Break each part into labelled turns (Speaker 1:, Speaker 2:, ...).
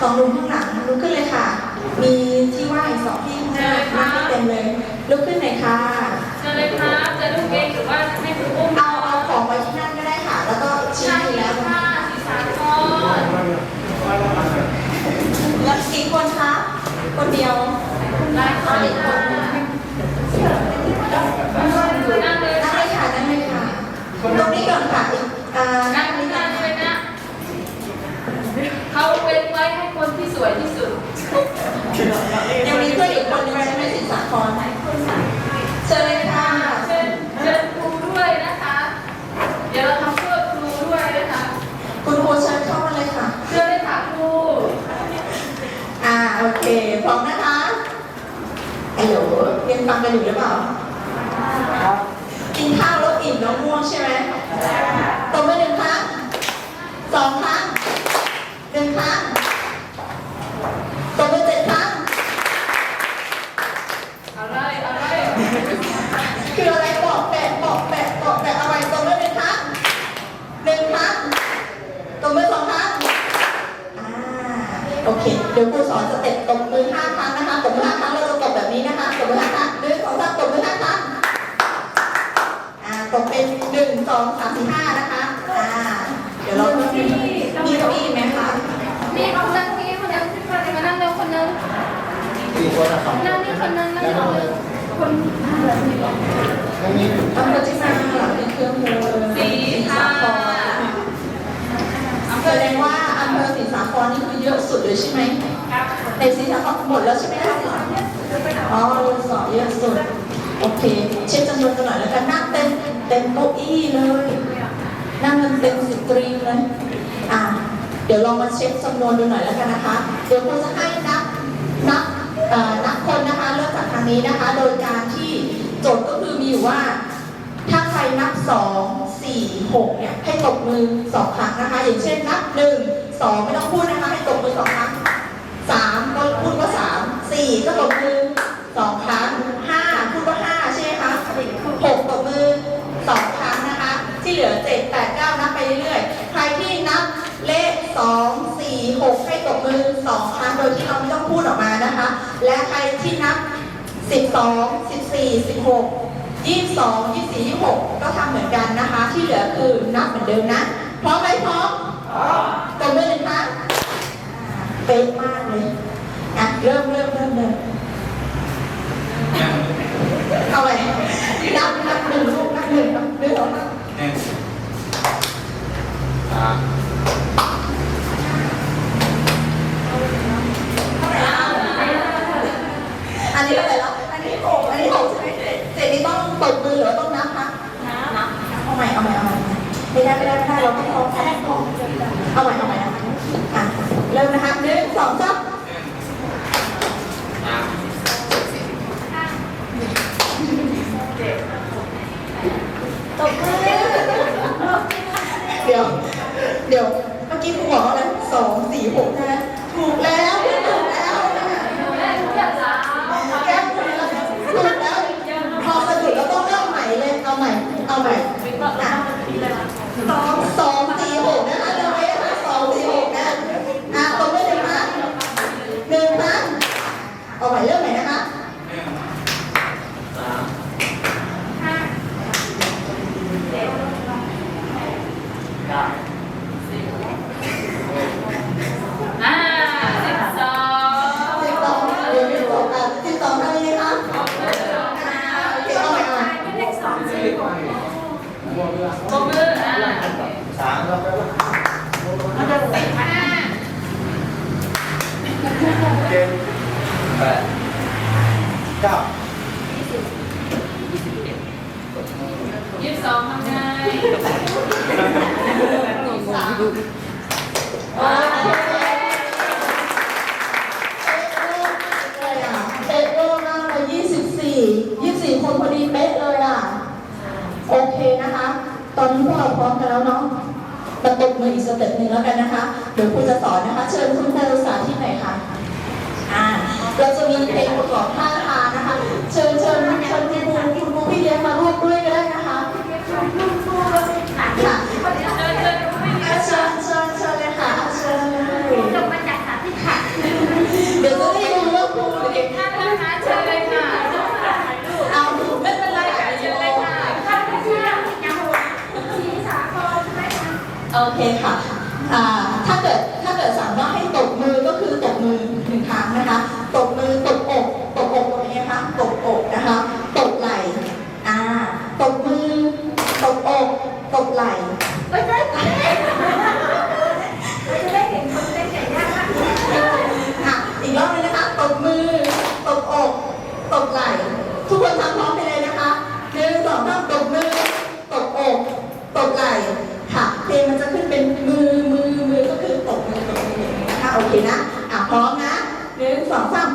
Speaker 1: สองหนุ่มข้างหลังลุกขึ้นเลยค่ะ มีที่ว่างอีกสองที่ข้างหน้านั่งให้เต็มเลยลุกขึ้นหน่อยค่ะ
Speaker 2: เชิญเลยครับจะลูกเองหรือว่าให้คุณอุ้ม
Speaker 1: เอาเอาของไว้ที่นั่นก็ได้ค่ะ แล้วก็ชี้
Speaker 2: ใช่
Speaker 1: อยู่แล้ว
Speaker 2: ค่ะสีสามคน
Speaker 1: แล้วกี่คนคะคนเดียว
Speaker 2: หลายคน
Speaker 1: อีกค
Speaker 2: ค่ะ
Speaker 1: น
Speaker 2: นั่งเลย
Speaker 1: นั่งเลยค่ะนั่งเลยค่ะตรงนี้ก่อนค่ะอีกอ่านั่
Speaker 2: นั่
Speaker 1: ง
Speaker 2: ง
Speaker 1: ตรงนี้ก่
Speaker 2: นั่
Speaker 1: อน
Speaker 2: ง
Speaker 1: ค่ะ
Speaker 2: เลยนะเขาเว้นไว้ให้คนที่สวยที่สุด
Speaker 1: ยังมีเพื่อนอีกคนนึงใช่ไหมสินสาครเชิญเลยค่ะ
Speaker 2: เชิญเชิญครูด้วยนะคะ เดี๋ยวเราทำเพื่อครูด้วยนะคะ
Speaker 1: คุณครูเชิญเข้ามาเลยค่ะ
Speaker 2: เชิญเลยค่ะครู
Speaker 1: อ่าโอเคพร้อมนะคะฮัลโหลยังฟังกันอยู่หรือเปล่า กินข้าวแล้วอิ่มแล้วง่วงใช่ไหมตบมือหนึ่งครั้งสองครั้งหนึ่งครั้ง อ่าตบเป็นหนึ่งสองสามสี่ห้านะคะ อ่า เดี๋ยวเรามีมีเก้าอี้ไหมคะ
Speaker 2: นี่คนนั่งนี่คนนึงขึ้นมาเลยมานั่งเร็วคนนึง
Speaker 3: สี่คนอะสอง
Speaker 2: นั่งนี่คนนึงนั่ง
Speaker 3: แล้ว
Speaker 2: เร็ว
Speaker 3: ทำไม
Speaker 2: คน
Speaker 3: ไม่มี
Speaker 1: อำเภอที่สร้างหลังเป็นเครื่องมือศรีสาครแสดงว่าอำเภอศรีสาครนี่คือเยอะสุดเลยใช่ไหม
Speaker 2: ครับ
Speaker 1: ในศรีสาครหมดแล้วใช่ไหมคะอ๋อโดนสอบเยอะสุด โอเค เช็คจำนวนกันหน่อยแล้วกันนั่งเต็ม เต็มเก้าอี้เลย นั่งกันเต็มสิบตรีเลยอะเดี๋ยวลองมาเช็คจำนวนดูหน่อยแล้วกันนะคะ เดี๋ยวครูจะให้นับนับนับคนนะคะเริ่มจากทางนี้นะคะ โดยการที่โจทย์ก็คือมีอยู่ว่า ถ้าใครนับสองสี่หกเนี่ยให้ตบมือสองครั้งนะคะ อย่างเช่นนับหนึ่งสองไม่ต้องพูดนะคะ ให้ตบมือสองครั้งสามก็พูดว่าสามสี่ก็ตบมือสองครั้งห้าพูดว่าห้าใช่ไหมคะหกตบมือสองครั้งนะคะ ที่เหลือเจ็ดแปดเก้านับไปเรื่อยๆ ใครที่นับเลขสองสี่หกให้ตบมือสองครั้งโดยที่เราไม่ต้องพูดออกมานะคะ และใครที่นับสิบสองสิบสี่สิบหกยี่สองยี่สี่ยี่หกก็ทำเหมือนกันนะคะ ที่เหลือคือนับเหมือนเดิมนะ พร้อมไหมพร้อมตบมือหนึ่งครั้งเป๊ะมากเลยอะเริ่มเริ่มเริ่มเริ่มเอาไปนับนับหนึ่งลูกนับหนึ่งนับหนึ่งสองสาม
Speaker 3: หนึ่งสาม
Speaker 1: อันนี้อะไรแล้วอันนี้หกอันนี้หกใช่ไหมเสร็จนี้ต้องตบมือหรือว่าต้องนับคะนับเอาใหม่เอาใหม่เอาใหม่ ไม่ได้ไม่ได้ไม่ได้เราต้องพร้อมกันเอาใหม่เอาใหม่นะคะอะเริ่มนะคะหนึ่งสองสาม
Speaker 3: สาม
Speaker 1: ตบมือเดี๋ยว เดี๋ยว เมื่อกี้ครูบอกว่าอะไรสองสี่หกใช่ไหมถูกแล้วถูกแล้วนะคะ
Speaker 2: แม่ทุกอย่างแล้ว
Speaker 1: แก้มถูกแล้วถูกแล้ว พอสะดุดแล้วต้องเริ่มใหม่เลย เอาใหม่ เอาใหม่อะสองสองสี่หกนะคะเริ่มไว้นะคะสองสี่หกนะ อะตบมือหนึ่งครั้งหนึ่งครั้งเอาใหม่เริ่มใหม่นะคะ
Speaker 3: หนึ่งสาม
Speaker 2: ห้า
Speaker 3: เก้า
Speaker 2: อ่าสิบสอง
Speaker 1: สิบสองเดี๋ยวสิบสองอะสิบสองทำยังไงคะอ่าโอเคเอาใหม่เอาใหม่
Speaker 2: เลขสอง
Speaker 3: สี่บวกเวลา
Speaker 2: ตบมืออ่า
Speaker 3: สามแล้วก็
Speaker 2: เราจะสิบห้า
Speaker 3: เจ็ดแปดเก้า
Speaker 2: ยี่สิบสองทำไง
Speaker 1: โอเคเป๊ะโลมากเลยยี่สิบสี่ยี่สิบสี่คนพอดีเป๊ะเลยอะ โอเค นะคะ ตอนนี้พวกเราพร้อมกันแล้วเนาะมาตบมืออีกสเต็ปหนึ่งแล้วกันนะคะเดี๋ยวครูจะสอนนะคะ เชิญคุณครูสาธิตหน่อยค่ะอ่าเราจะมีเพลงประกอบท่าทางนะคะ เชิญเชิญเชิญคุณครูคุณครูพี่เลี้ยงมาร่วมด้วยก็ได้นะคะ
Speaker 2: เค
Speaker 1: ค่ะถ้าเกิดถ้าเกิดสั่งว่าให้ตบมือก็คือตบมือหนึ่งครั้งนะคะตบมือตบอกตบอกตรงนี้นะคะตบอกนะคะตบไหล่ตบมือตบอกตบไหล่ไม่ใช่ไม่ได้เห็นคนเล่นไก่ยางค่ะอีกรอบนึงนะคะตบมือตบอกตบไหล่ทุกคนทำพร้อมไปเลยนะคะหนึ่งสองสามตบมือตบอกตบไหล่ค่ะเพลงมันจะขึ้น โอเคนะ อะพร้อมนะหนึ่งสองสาม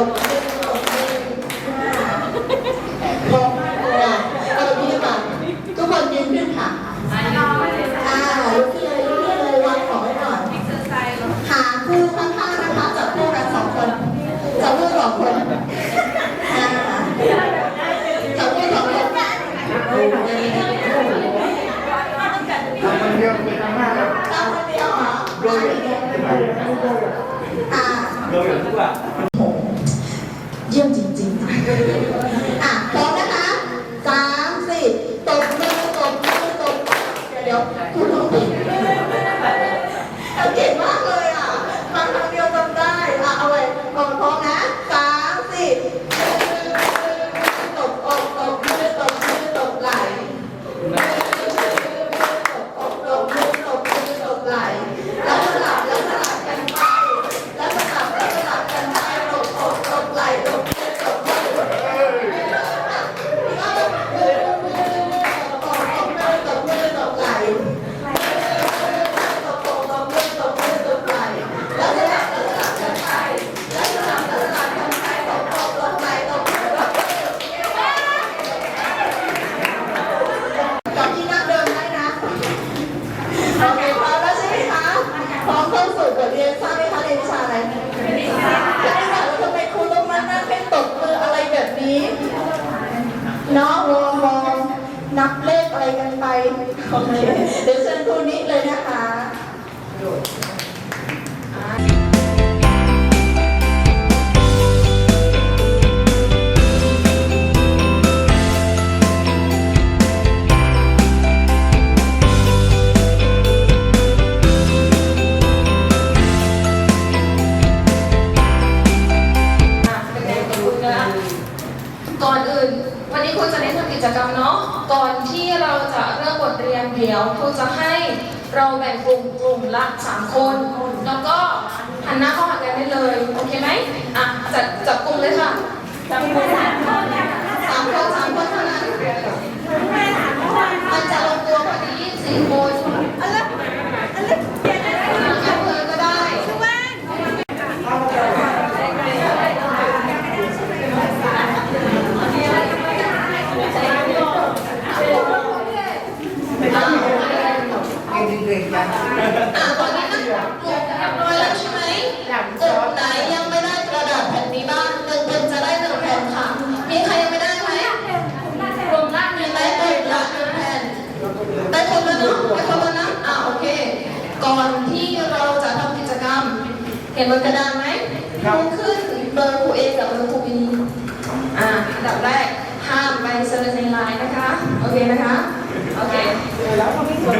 Speaker 1: พร้อมมากเลยอะเอาแบบนี้ค่ะทุกคนยืนขึ้นค่ะ
Speaker 2: อ่า
Speaker 1: ลุกขึ้นเลยลุกขึ้นเลยวางของไว้หน่
Speaker 2: อยหา
Speaker 1: คู่ข้างๆนะคะจับคู่กันสองคนจับคู่สองคนอ่าจับคู่สองคน
Speaker 3: ทำคนเดียวไปทำหน้าครับ
Speaker 1: จับคนเดียวเหรอ
Speaker 3: อ่า โดยอย่าง
Speaker 1: ทุกอะ
Speaker 2: รูจะให้เราแบ่งกลุ่มกลุ่มละ 3 คน แล้วก็หันหน้าเข้าหากันได้เลย โอเคไหมอะจัดจับกลุ่มเลยค่ะจับกลุ่มสามคน
Speaker 1: สามคนสามคนเท่านั้น
Speaker 2: มันจะลงตัวพอดีสี่คนอะไร
Speaker 3: ก่
Speaker 1: อนที่เราจะทำกิจกรรม เห็นบนกระดานไหมลงขึ้นเบอร์ครูเองกับเบอร์ครูบี
Speaker 2: อ่าอัดับแรกห้ามไปเซอร์ในไลน์นะคะ โอเคนะคะ โอเคแล้วก็ไม่
Speaker 1: ควร